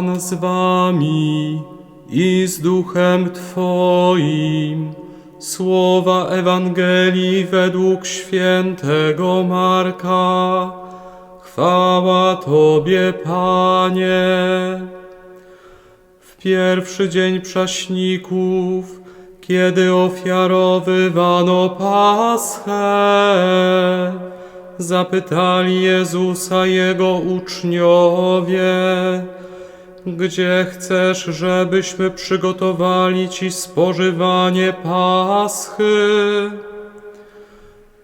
Pan z wami i z duchem Twoim. Słowa Ewangelii według świętego Marka. Chwała Tobie, Panie. W pierwszy dzień prześników, kiedy ofiarowywano Paschę, zapytali Jezusa Jego uczniowie, gdzie chcesz, żebyśmy przygotowali Ci spożywanie Paschy?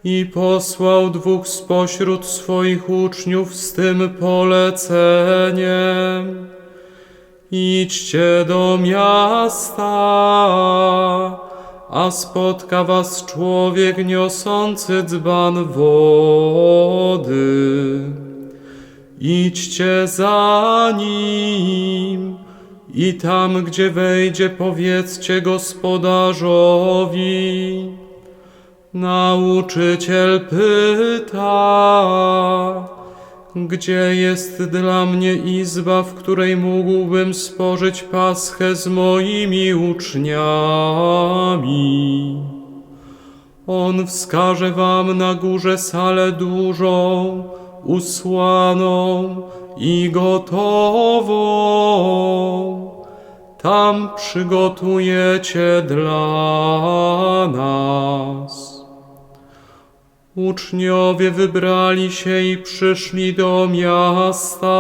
I posłał dwóch spośród swoich uczniów z tym poleceniem. Idźcie do miasta, a spotka was człowiek niosący dzban wody. Idźcie za nim i tam, gdzie wejdzie, powiedzcie gospodarzowi. Nauczyciel pyta, gdzie jest dla mnie izba, w której mógłbym spożyć paschę z moimi uczniami. On wskaże wam na górze salę dużą, usłaną i gotową. Tam przygotujecie dla nas. Uczniowie wybrali się i przyszli do miasta,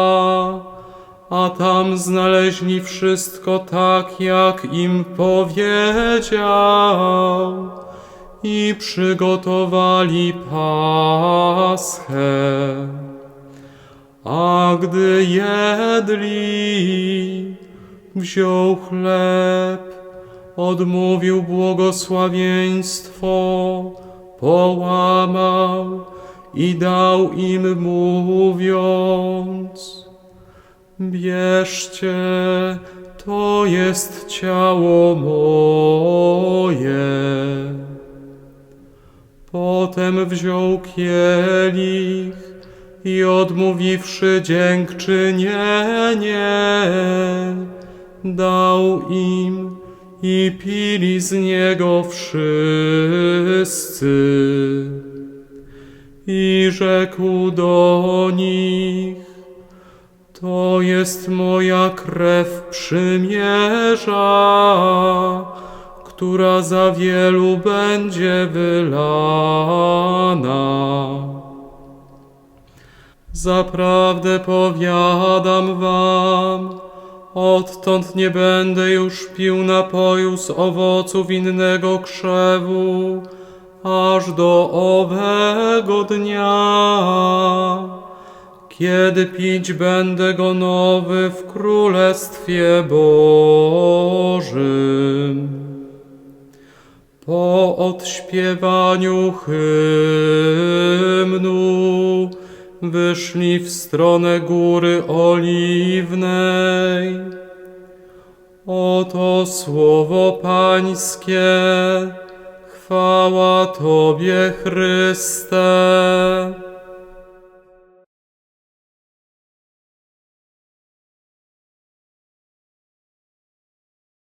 a tam znaleźli wszystko tak, jak im powiedział, i przygotowali paschę. A gdy jedli, wziął chleb, odmówił błogosławieństwo, połamał i dał im mówiąc: Bierzcie, to jest ciało moje. Potem wziął kielich i odmówiwszy dziękczynienie, dał im i pili z niego wszyscy. I rzekł do nich, to jest moja krew przymierza, która za wielu będzie wylana. Zaprawdę powiadam wam, odtąd nie będę już pił napoju z owoców innego krzewu, aż do owego dnia, kiedy pić będę go nowy w Królestwie Bożym. Po odśpiewaniu hymnu wyszli w stronę góry oliwnej. Oto słowo Pańskie, chwała Tobie Chryste.